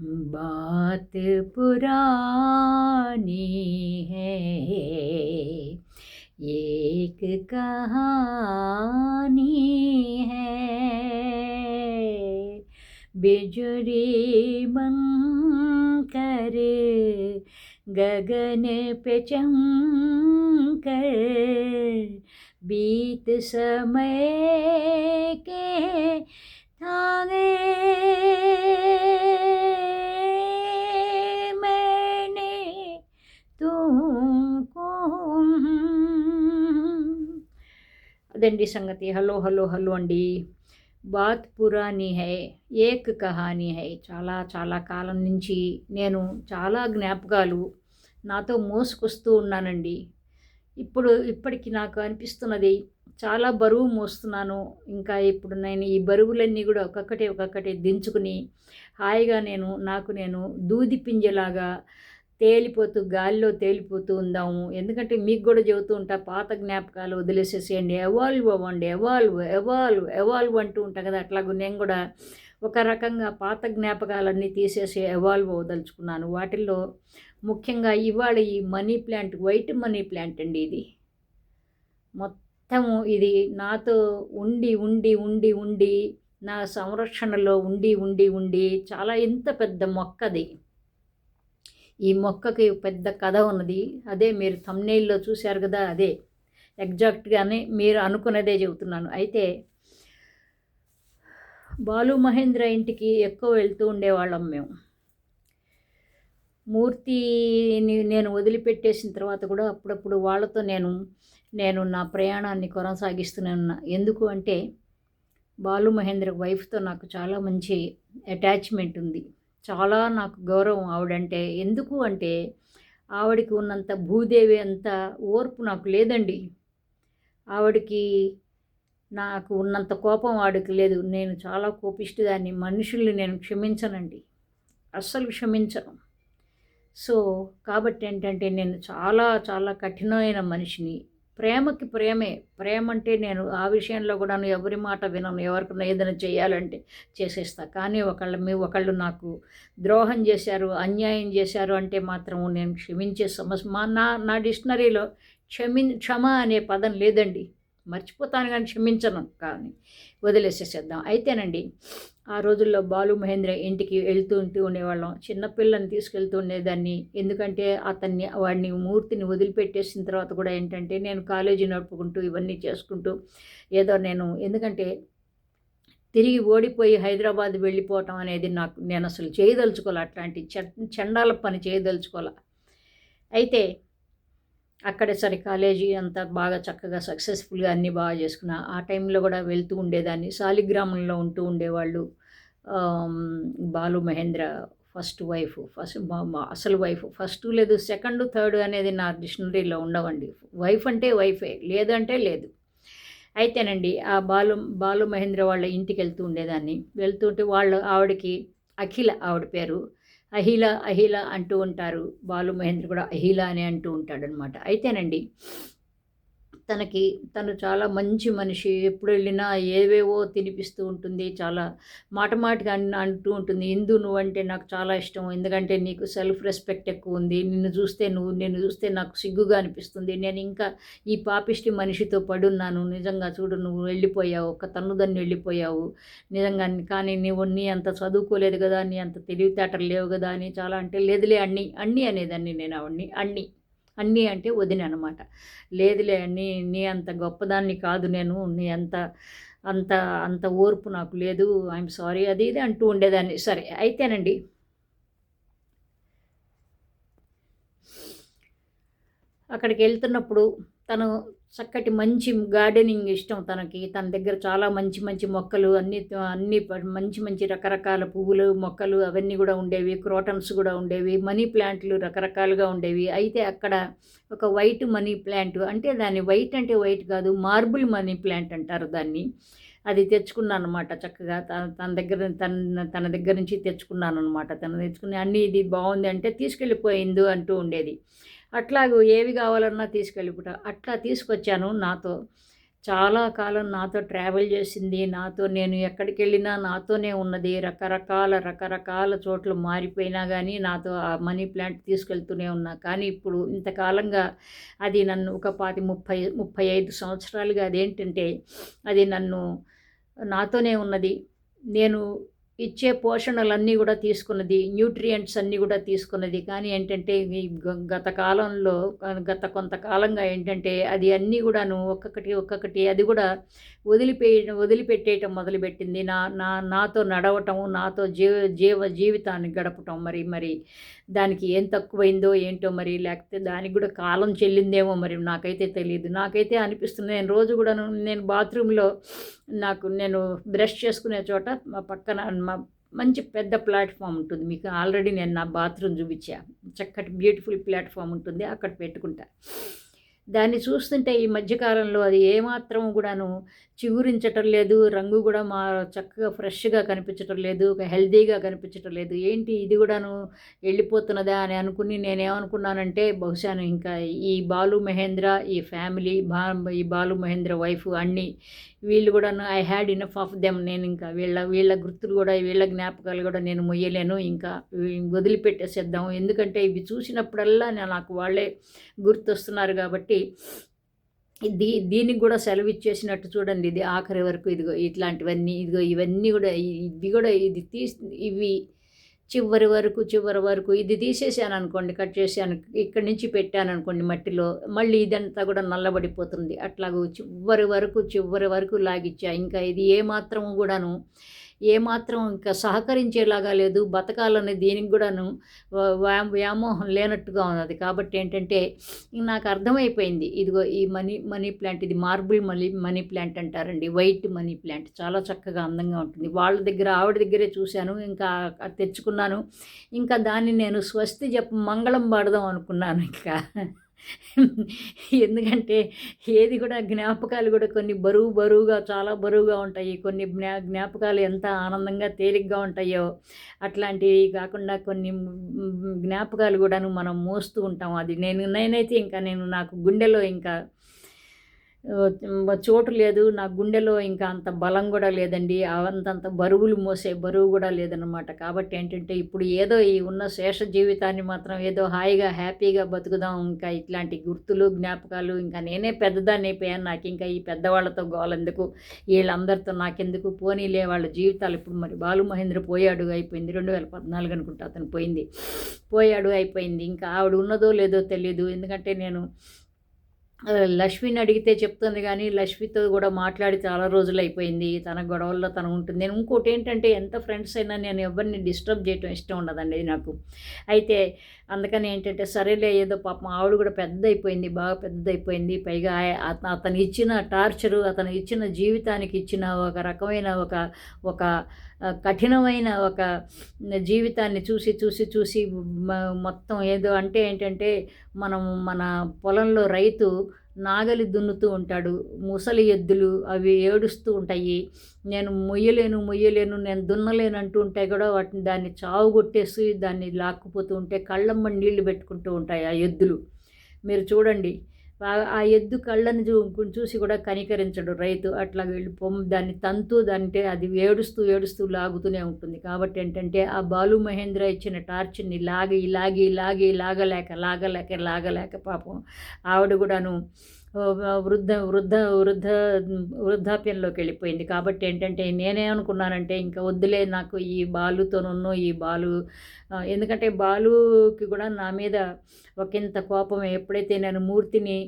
बात पुरानी है। एक कहानी है। बिजुरी बन कर गगन पे चमकर बीत समय के थाने అదండి సంగతి. హలో హలో హలో అండి. బాత్ పురాణి హై ఏక్ కహానీ హై. చాలా చాలా కాలం నుంచి నేను చాలా జ్ఞాపకాలు నాతో మోసుకొస్తూ ఉన్నానండి. ఇప్పుడు ఇప్పటికి నాకు అనిపిస్తున్నది చాలా బరువు మోస్తున్నాను. ఇంకా ఇప్పుడు నేను ఈ బరువులన్నీ కూడా ఒక్కొక్కటే ఒక్కొక్కటే దించుకుని హాయిగా నేను నాకు నేను దూది పింజలాగా తేలిపోతూ గాలిలో తేలిపోతూ ఉందాము. ఎందుకంటే మీకు కూడా చెబుతూ ఉంటా పాత జ్ఞాపకాలు వదిలేసేసేయండి ఎవాల్వ్ అవ్వండి ఎవాల్వ్ ఎవాల్వ్ ఎవాల్వ్ అంటూ ఉంటా కదా అట్లాగూ నేను కూడా ఒక రకంగా పాత జ్ఞాపకాలన్నీ తీసేసి ఎవాల్వ్ అవ్వదలుచుకున్నాను. వాటిల్లో ముఖ్యంగా ఇవాళ ఈ money plant white money plant అండి ఇది. మొత్తము ఇది నాతో ఉండి ఉండి ఉండి ఉండి నా సంరక్షణలో ఉండి ఉండి ఉండి చాలా ఇంత పెద్ద మొక్కది. ఈ మొక్కకి పెద్ద కథ ఉన్నది. అదే మీరు తమ్నేల్లో చూశారు కదా అదే. ఎగ్జాక్ట్గానే మీరు అనుకున్నదే చెబుతున్నాను. అయితే బాలు మహేంద్ర ఇంటికి ఎక్కువ వెళ్తూ ఉండేవాళ్ళం మేము. మూర్తిని నేను వదిలిపెట్టేసిన తర్వాత కూడా అప్పుడప్పుడు వాళ్ళతో నేను నేను నా ప్రయాణాన్ని కొనసాగిస్తూనే ఉన్నా ఎందుకు అంటే బాలు మహేంద్ర వైఫ్తో నాకు చాలా మంచి అటాచ్మెంట్ ఉంది. చాలా నాకు గౌరవం ఆవిడంటే. ఎందుకు అంటే ఆవిడకి ఉన్నంత భూదేవి అంత ఓర్పు నాకు లేదండి. ఆవిడకి నాకు ఉన్నంత కోపం ఆవిడకి లేదు. నేను చాలా కోపిష్టిదాన్ని. మనుషుల్ని నేను క్షమించనండి. అస్సలు క్షమించను. సో కాబట్టి ఏంటంటే నేను చాలా చాలా కఠినమైన మనిషిని. ప్రేమకి ప్రేమే. ప్రేమ అంటే నేను ఆ విషయంలో కూడా ఎవరి మాట వినను ఎవరికైనా ఏదైనా చేయాలంటే చేసేస్తా. కానీ ఒకళ్ళు మీ ఒకళ్ళు నాకు ద్రోహం చేశారు అన్యాయం చేశారు అంటే మాత్రం నేను క్షమించే సమస్య మా నా నా డిక్షనరీలో క్షమి క్షమ అనే పదం లేదండి. మర్చిపోతాను కానీ క్షమించను. కానీ వదిలేసేసేద్దాం. అయితేనండి ఆ రోజుల్లో బాలు మహేంద్ర ఇంటికి వెళ్తూ ఉంటూ ఉండేవాళ్ళం. చిన్నపిల్లని తీసుకెళ్తూ ఉండేదాన్ని. ఎందుకంటే అతన్ని వాడిని మూర్తిని వదిలిపెట్టేసిన తర్వాత కూడా ఏంటంటే నేను కాలేజీ నడుపుకుంటూ ఇవన్నీ చేసుకుంటూ ఏదో నేను ఎందుకంటే తిరిగి ఓడిపోయి హైదరాబాద్ వెళ్ళిపోవటం అనేది నాకు నేను అసలు చేయదలుచుకోవాలి అట్లాంటి చండాల పని చేయదలుచుకోవాలి అయితే అక్కడే సరే కాలేజీ అంతా బాగా చక్కగా సక్సెస్ఫుల్గా అన్నీ బాగా చేసుకున్నా ఆ టైంలో కూడా వెళ్తూ ఉండేదాన్ని. సాలిగ్రామంలో ఉంటూ ఉండేవాళ్ళు. Balu Mahendra first wife first అసలు వైఫ్ ఫస్ట్ లేదు సెకండ్ థర్డ్ అనేది నా డిక్షనరీలో ఉండవండి. వైఫ్ అంటే వైఫే లేదంటే లేదు. అయితేనండి ఆ బాలు బాలు మహేంద్ర వాళ్ళ ఇంటికి వెళ్తూ ఉండేదాన్ని. వెళ్తుంటే వాళ్ళు ఆవిడకి అఖిల ఆవిడ పేరు. అహిల అహిల అంటూ ఉంటారు. బాలు మహేంద్ర కూడా అహిల అనే అంటూ ఉంటాడనమాట అయితేనండి తనకి తను చాలా మంచి మనిషి. ఎప్పుడు వెళ్ళినా ఏవేవో తినిపిస్తూ ఉంటుంది. చాలా మాట మాటగా అంటూ ఉంటుంది. ఇందు నువ్వంటే నాకు చాలా ఇష్టం. ఎందుకంటే నీకు సెల్ఫ్ రెస్పెక్ట్ ఎక్కువ ఉంది. నిన్ను చూస్తే నువ్వు నిన్ను చూస్తే నాకు సిగ్గుగా అనిపిస్తుంది. నేను ఇంకా ఈ పాపిష్టి మనిషితో పడున్నాను. నిజంగా చూడు నువ్వు వెళ్ళిపోయావు. ఒక తన్నుదన్ని వెళ్ళిపోయావు. నిజంగా కానీ నువ్వు నీ అంత చదువుకోలేదు కదా. నీ అంత తెలివితేటలు లేవు కదా అని చాలా అంటే లేదులే అన్ని అన్నీ అనేదాన్ని నేను అవన్నీ అన్నీ. అన్నీ అంటే వదిన అనమాట లేదులే నీ నీ అంత గొప్పదాన్ని కాదు నేను నీ అంత అంత అంత ఓర్పు నాకు లేదు ఐఎమ్ సారీ అది ఇది అంటూ ఉండేదాన్ని. సరే అయితేనండి. అక్కడికి వెళ్తున్నప్పుడు తను చక్కటి మంచి గార్డెనింగ్ ఇష్టం తనకి. తన దగ్గర చాలా మంచి మంచి మొక్కలు అన్ని అన్ని మంచి మంచి రకరకాల పువ్వులు మొక్కలు అవన్నీ కూడా ఉండేవి. క్రోటన్స్ కూడా ఉండేవి. మనీ ప్లాంట్లు రకరకాలుగా ఉండేవి. అయితే అక్కడ ఒక వైట్ మనీ ప్లాంట్ అంటే దాన్ని వైట్ అంటే వైట్ కాదు మార్బుల్ మనీ ప్లాంట్ అంటారు దాన్ని. అది తెచ్చుకున్నాను అనమాట చక్కగా తన దగ్గర తన తన దగ్గర నుంచి తెచ్చుకున్నాను అనమాట తను తెచ్చుకుని అన్నీ ఇది బాగుంది అంటే తీసుకెళ్ళిపోయింది అంటూ ఉండేది. అట్లాగూ ఏవి కావాలన్నా తీసుకెళ్ళిపుట అట్లా తీసుకొచ్చాను నాతో. చాలా కాలం నాతో ట్రావెల్ చేసింది. నాతో నేను ఎక్కడికి వెళ్ళినా నాతోనే ఉన్నది. రకరకాల రకరకాల చోట్ల మారిపోయినా కానీ నాతో ఆ మనీ ప్లాంట్ తీసుకెళ్తూనే ఉన్నా. కానీ ఇప్పుడు ఇంతకాలంగా అది నన్ను ఒక పాతి ముప్పై ముప్పై ఐదు సంవత్సరాలుగా అదేంటంటే అది నన్ను నాతోనే ఉన్నది. నేను ఇచ్చే పోషణలన్నీ కూడా తీసుకున్నది న్యూట్రియంట్స్ అన్నీ కూడా తీసుకున్నది. కానీ ఏంటంటే ఈ గత కాలంలో గత కొంతకాలంగా ఏంటంటే అది అన్నీ కూడాను ఒక్కొక్కటి ఒక్కొక్కటి అది కూడా వదిలిపేయ వదిలిపెట్టేయటం మొదలుపెట్టింది. నా నా నాతో నడవటం నాతో జీవ జీవ జీవితాన్ని గడపటం మరి మరి దానికి ఏం తక్కువైందో ఏంటో మరి లేకపోతే దానికి కూడా కాలం చెల్లిందేమో మరి నాకైతే తెలియదు నాకైతే అనిపిస్తుంది నేను రోజు కూడా నేను బాత్రూంలో నాకు నేను బ్రష్ చేసుకునే చోట మా పక్కన మా మంచి పెద్ద ప్లాట్ఫామ్ ఉంటుంది. మీకు ఆల్రెడీ నేను నా బాత్రూమ్ చూపించా. చక్కటి బ్యూటిఫుల్ ప్లాట్ఫామ్ ఉంటుంది. అక్కడ పెట్టుకుంటా. దాన్ని చూస్తుంటే ఈ మధ్యకాలంలో అది ఏమాత్రం కూడాను చిగురించటం లేదు రంగు కూడా మా చక్కగా ఫ్రెష్గా కనిపించటం లేదు ఒక హెల్దీగా కనిపించటం లేదు. ఏంటి ఇది కూడాను వెళ్ళిపోతున్నదా అని అనుకుని నేనేమనుకున్నానంటే బహుశా ఇంకా ఈ బాలు మహేంద్ర ఈ ఫ్యామిలీ బా ఈ బాలు మహేంద్ర వైఫ్ అన్నీ వీళ్ళు కూడా I had enough of them. నేను ఇంకా వీళ్ళ వీళ్ళ గుర్తులు కూడా వీళ్ళ జ్ఞాపకాలు కూడా నేను మొయ్యలేను. ఇంకా వదిలిపెట్టేసేద్దాం. ఎందుకంటే ఇవి చూసినప్పుడల్లా నాకు వాళ్ళే గుర్తొస్తున్నారు కాబట్టి దీ దీనికి కూడా సెలవు ఇచ్చేసినట్టు చూడండి. ఇది ఆఖరి వరకు ఇదిగో ఇట్లాంటివన్నీ ఇదిగో ఇవన్నీ కూడా ఇది కూడా ఇది తీసి ఇవి చివరి వరకు చివరి వరకు ఇది తీసేసాను అనుకోండి కట్ చేశాను ఇక్కడి నుంచి పెట్టాను అనుకోండి మట్టిలో మళ్ళీ ఇదంతా కూడా నల్లబడిపోతుంది. అట్లాగూ చివరి వరకు చివరి వరకు లాగిచ్చా. ఇంకా ఇది ఏమాత్రము కూడాను ఏమాత్రం ఇంకా సహకరించేలాగా లేదు. బతకాలనే దీనికి కూడాను వ్యా- వ్యామోహం లేనట్టుగా ఉన్నది. కాబట్టి ఏంటంటే నాకు అర్థమైపోయింది. ఇదిగో ఈ మనీ మనీ ప్లాంట్ ఇది మార్బుల్ మనీ మనీ ప్లాంట్ అంటారండి. White money plant. చాలా చక్కగా అందంగా ఉంటుంది. వాళ్ళ దగ్గర ఆవిడ దగ్గరే చూశాను. ఇంకా తెచ్చుకున్నాను. ఇంకా దాన్ని నేను స్వస్తి చెప్ప మంగళం పాడదాం అనుకున్నాను ఇంకా. ఎందుకంటే ఏది కూడా జ్ఞాపకాలు కూడా కొన్ని బరువు బరువుగా చాలా బరువుగా ఉంటాయి. కొన్ని జ్ఞా జ్ఞాపకాలు ఎంత ఆనందంగా తేలిగ్గా ఉంటాయో అట్లాంటివి కాకుండా కొన్ని జ్ఞాపకాలు కూడాను మనం మోస్తూ ఉంటాం. అది నేను నేనైతే ఇంకా నేను నాకు గుండెలో ఇంకా చోటు లేదు నా గుండెలో ఇంకా అంత బలం కూడా లేదండి అంతంత బరువులు మోసే బరువు కూడా లేదనమాట కాబట్టి ఏంటంటే ఇప్పుడు ఏదో ఈ ఉన్న శేష జీవితాన్ని మాత్రం ఏదో హాయిగా హ్యాపీగా బతుకుదాం ఇంకా ఇట్లాంటి గుర్తులు జ్ఞాపకాలు ఇంకా నేనే పెద్దదాన్ని అయిపోయాను నాకు ఇంకా ఈ పెద్దవాళ్ళతో గోలెందుకు వీళ్ళందరితో నాకెందుకు పోనీలే వాళ్ళ జీవితాలు ఇప్పుడు మరి బాలు మహేంద్ర పోయాడు అయిపోయింది రెండు వేల పద్నాలుగు అనుకుంటా అతను పోయింది. పోయాడు అయిపోయింది ఇంకా ఆవిడ ఉన్నదో లేదో తెలియదు ఎందుకంటే నేను లక్ష్మిని అడిగితే చెప్తుంది కానీ లక్ష్మితో కూడా మాట్లాడి చాలా రోజులు అయిపోయింది తన గొడవల్లో తను ఉంటుంది. నేను ఇంకోటి ఏంటంటే ఎంత ఫ్రెండ్స్ అయినా నేను ఎవరిని డిస్టర్బ్ చేయటం ఇష్టం ఉండదండి నాకు. అయితే అందుకని ఏంటంటే సరేలే ఏదో పాపం ఆవిడ కూడా పెద్ద అయిపోయింది బాగా పెద్ద అయిపోయింది పైగా అతను ఇచ్చిన టార్చరు అతను ఇచ్చిన జీవితానికి ఇచ్చిన ఒక రకమైన ఒక ఒక కఠినమైన ఒక జీవితాన్ని చూసి చూసి చూసి మొత్తం ఏదో అంటే ఏంటంటే మనం మన పొలంలో రైతు నాగలి దున్నుతూ ఉంటాడు. ముసలి ఎద్దులు అవి ఏడుస్తూ ఉంటాయి. నేను మొయ్యలేను మొయ్యలేను నేను దున్నలేను అంటూ ఉంటే కూడా. వాటిని దాన్ని చావు కొట్టేసి దాన్ని లాక్కుపోతూ ఉంటే కళ్ళమ్మ నీళ్ళు పెట్టుకుంటూ ఉంటాయి ఆ ఎద్దులు. మీరు చూడండి ఆ- ఎద్దు కళ్ళని చూ చూసి కూడా కనికరించడు రైతు. అట్లా వెళ్ళి పొమ్ దాన్ని తంతు దాంటే అది ఏడుస్తూ ఏడుస్తూ లాగుతూనే ఉంటుంది. కాబట్టి ఏంటంటే ఆ బాలు మహేంద్ర ఇచ్చిన టార్చ్ని లాగి లాగి లాగి లాగలేక లాగలేక లాగలేక పాపం ఆవిడ కూడాను వృద్ధ వృద్ధ వృద్ధ వృద్ధాప్యంలోకి వెళ్ళిపోయింది. కాబట్టి ఏంటంటే నేనే అనుకున్నానంటే ఇంకా వద్దులే నాకు ఈ బాలుతోనున్నో ఈ బాలు ఎందుకంటే బాలుకి కూడా నా మీద ఒకంత కోపం ఎప్పుడైతే నేను మూర్తిని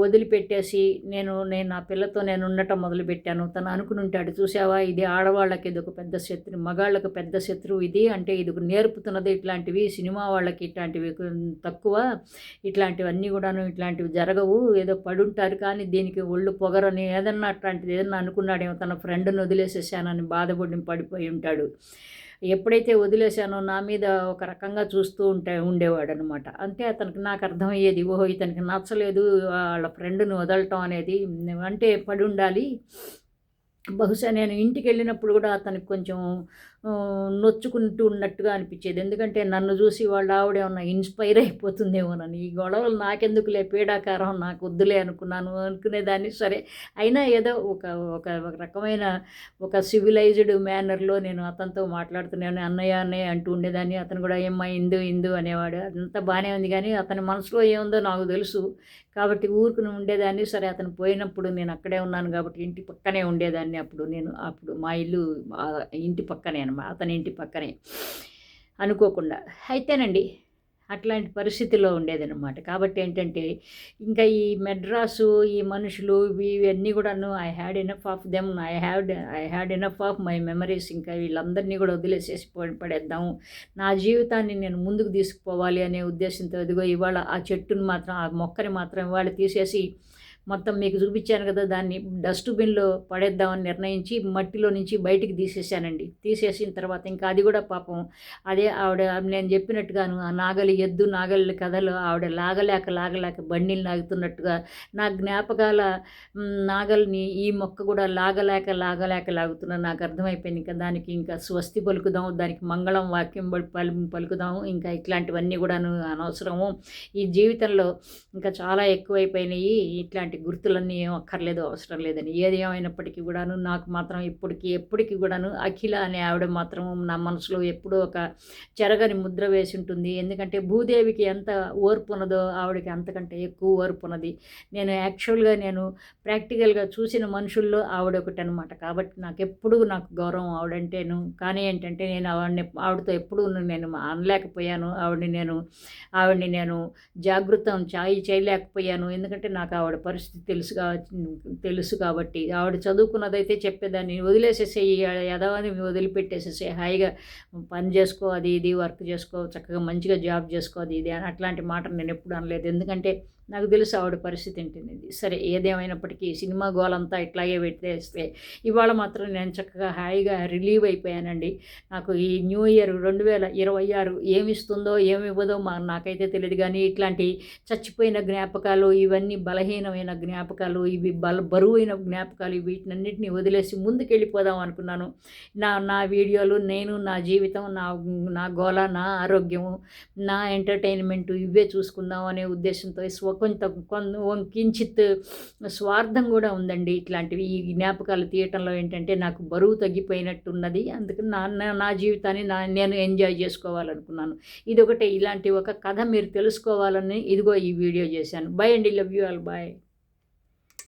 వదిలిపెట్టేసి నేను నేను నా పిల్లతో నేను ఉండటం మొదలుపెట్టాను తను అనుకుని ఉంటాడు చూసావా ఇది ఆడవాళ్ళకి ఇది ఒక పెద్ద శత్రు మగాళ్ళకు పెద్ద శత్రువు ఇది అంటే ఇది నేర్పుతున్నది ఇట్లాంటివి సినిమా వాళ్ళకి ఇట్లాంటివి తక్కువ ఇట్లాంటివన్నీ కూడాను ఇట్లాంటివి జరగవు ఏదో పడుంటారు కానీ దీనికి ఒళ్ళు పొగరని ఏదన్నా అట్లాంటిది ఏదన్నా అనుకున్నాడేమో తన ఫ్రెండ్ని వదిలేసేసానని బాధపడి పడిపోయి ఉంటాడు. ఎప్పుడైతే వదిలేశానో నా మీద ఒక రకంగా చూస్తూ ఉంటే ఉండేవాడు అనమాట అంటే అతనికి నాకు అర్థమయ్యేది ఓహో ఇతనికి నచ్చలేదు వాళ్ళ ఫ్రెండ్ని వదలటం అనేది అంటే పడి ఉండాలి. బహుశా నేను ఇంటికి వెళ్ళినప్పుడు కూడా అతనికి కొంచెం నొచ్చుకుంటూ ఉన్నట్టుగా అనిపించేది. ఎందుకంటే నన్ను చూసి వాళ్ళ ఆవిడ ఏమన్నా ఇన్స్పైర్ అయిపోతుందేమోనని ఈ గొడవలు నాకెందుకులే పీడాకారం నాకు వద్దులే అనుకున్నాను అనుకునేదాన్ని సరే. అయినా ఏదో ఒక ఒక రకమైన ఒక సివిలైజ్డ్ మేనర్లో నేను అతనితో మాట్లాడుతున్నాను అన్నయ్య అన్నయ్య అంటూ ఉండేదాన్ని. అతను కూడా ఏమ్మా ఇందు ఇందు అనేవాడు. అదంతా బాగానే ఉంది కానీ అతని మనసులో ఏముందో నాకు తెలుసు. కాబట్టి ఊరుకుని ఉండేదాన్ని సరే. అతను పోయినప్పుడు నేను అక్కడే ఉన్నాను కాబట్టి ఇంటి పక్కనే ఉండేదాన్ని అప్పుడు నేను. అప్పుడు మా ఇల్లు ఇంటి పక్కనే అనమాట అతని ఇంటి పక్కనే అనుకోకుండా. అయితేనండి అట్లాంటి పరిస్థితిలో ఉండేదన్నమాట. కాబట్టి ఏంటంటే ఇంకా ఈ మెడ్రాసు ఈ మనుషులు ఇవి ఇవన్నీ కూడాను I had enough of them I had I had enough of my memories ఇంకా వీళ్ళందరినీ కూడా వదిలేసేసి పడేద్దాం పడేద్దాము. నా జీవితాన్ని నేను ముందుకు తీసుకుపోవాలి అనే ఉద్దేశంతో ఇదిగో ఇవాళ ఆ చెట్టుని మాత్రం ఆ మొక్కని మాత్రం ఇవాళ తీసేసి మొత్తం మీకు చూపించాను కదా దాన్ని డస్ట్బిన్లో పడేద్దామని నిర్ణయించి మట్టిలో నుంచి బయటికి తీసేసానండి. తీసేసిన తర్వాత ఇంకా అది కూడా పాపం అదే ఆవిడ నేను చెప్పినట్టుగాను ఆ నాగలి ఎద్దు నాగలి కథలు ఆవిడ లాగలేక లాగలేక బండిని లాగుతున్నట్టుగా నా జ్ఞాపకాల నాగల్ని ఈ మొక్క కూడా లాగలేక లాగలేక లాగుతున్నా నాకు అర్థమైపోయింది. ఇంకా దానికి ఇంకా స్వస్తి పలుకుదాం దానికి మంగళం వాక్యం పలు పలు- పలుకుదాం ఇంకా ఇట్లాంటివన్నీ కూడాను అనవసరము. ఈ జీవితంలో ఇంకా చాలా ఎక్కువైపోయినాయి. ఇట్లాంటి గుర్తులన్నీ ఏం అక్కర్లేదు అవసరం లేదని. ఏది ఏమైనప్పటికీ కూడాను నాకు మాత్రం ఇప్పటికి ఎప్పటికీ కూడాను అఖిల అనే ఆవిడ మాత్రం నా మనసులో ఎప్పుడూ ఒక చెరగని ముద్ర వేసి ఉంటుంది. ఎందుకంటే భూదేవికి ఎంత ఓర్పు ఉన్నదో ఆవిడకి అంతకంటే ఎక్కువ ఓర్పు ఉన్నది. నేను యాక్చువల్గా నేను ప్రాక్టికల్గా చూసిన మనుషుల్లో ఆవిడ ఒకటి అనమాట కాబట్టి నాకు ఎప్పుడూ నాకు గౌరవం ఆవిడంటేను. కానీ ఏంటంటే నేను ఆవిడని ఆవిడతో ఎప్పుడూ నేను అనలేకపోయాను. ఆవిడని నేను ఆవిడని నేను జాగృతం చాయి చేయలేకపోయాను. ఎందుకంటే నాకు ఆవిడ పరిస్థితి తెలుసు తెలుసు కాబట్టి. ఆవిడ చదువుకున్నదైతే చెప్పేదాన్ని వదిలేసేసే యదవని వదిలిపెట్టేసేసే హాయిగా పని చేసుకో అది ఇది వర్క్ చేసుకో చక్కగా మంచిగా జాబ్ చేసుకో అది ఇది అని అట్లాంటి మాట నేను ఎప్పుడు అనలేదు. ఎందుకంటే నాకు తెలుసు ఆవిడ పరిస్థితి ఏంటనేది సరే ఏదేమైనప్పటికీ సినిమా గోలంతా ఇట్లాగే పెట్టేస్తే ఇవాళ మాత్రం నేను చక్కగా హాయిగా రిలీవ్ అయిపోయానండి. నాకు ఈ న్యూ ఇయర్ రెండు వేల ఇరవై ఆరు ఏమిస్తుందో ఏమివ్వదో ఇవ్వదో మా నాకైతే తెలియదు కానీ ఇట్లాంటి చచ్చిపోయిన జ్ఞాపకాలు ఇవన్నీ బలహీనమైన జ్ఞాపకాలు ఇవి బల బరువైన జ్ఞాపకాలు వీటినన్నింటినీ వదిలేసి ముందుకెళ్ళిపోదాం అనుకున్నాను. నా నా వీడియోలు నేను నా జీవితం నా నా గోల నా ఆరోగ్యము నా ఎంటర్టైన్మెంట్ ఇవే చూసుకుందాం అనే ఉద్దేశంతో స్వ కొంత కొంత కించిత్ స్వార్థం కూడా ఉందండి. ఇట్లాంటివి ఈ జ్ఞాపకాలు తీయటంలో ఏంటంటే నాకు బరువు తగ్గిపోయినట్టున్నది. అందుకని నా నా- నా జీవితాన్ని నా నేను ఎంజాయ్ చేసుకోవాలనుకున్నాను. ఇది ఒకటే ఇలాంటి ఒక కథ మీరు తెలుసుకోవాలని ఇదిగో ఈ వీడియో చేశాను. బై అండి. Love you all bye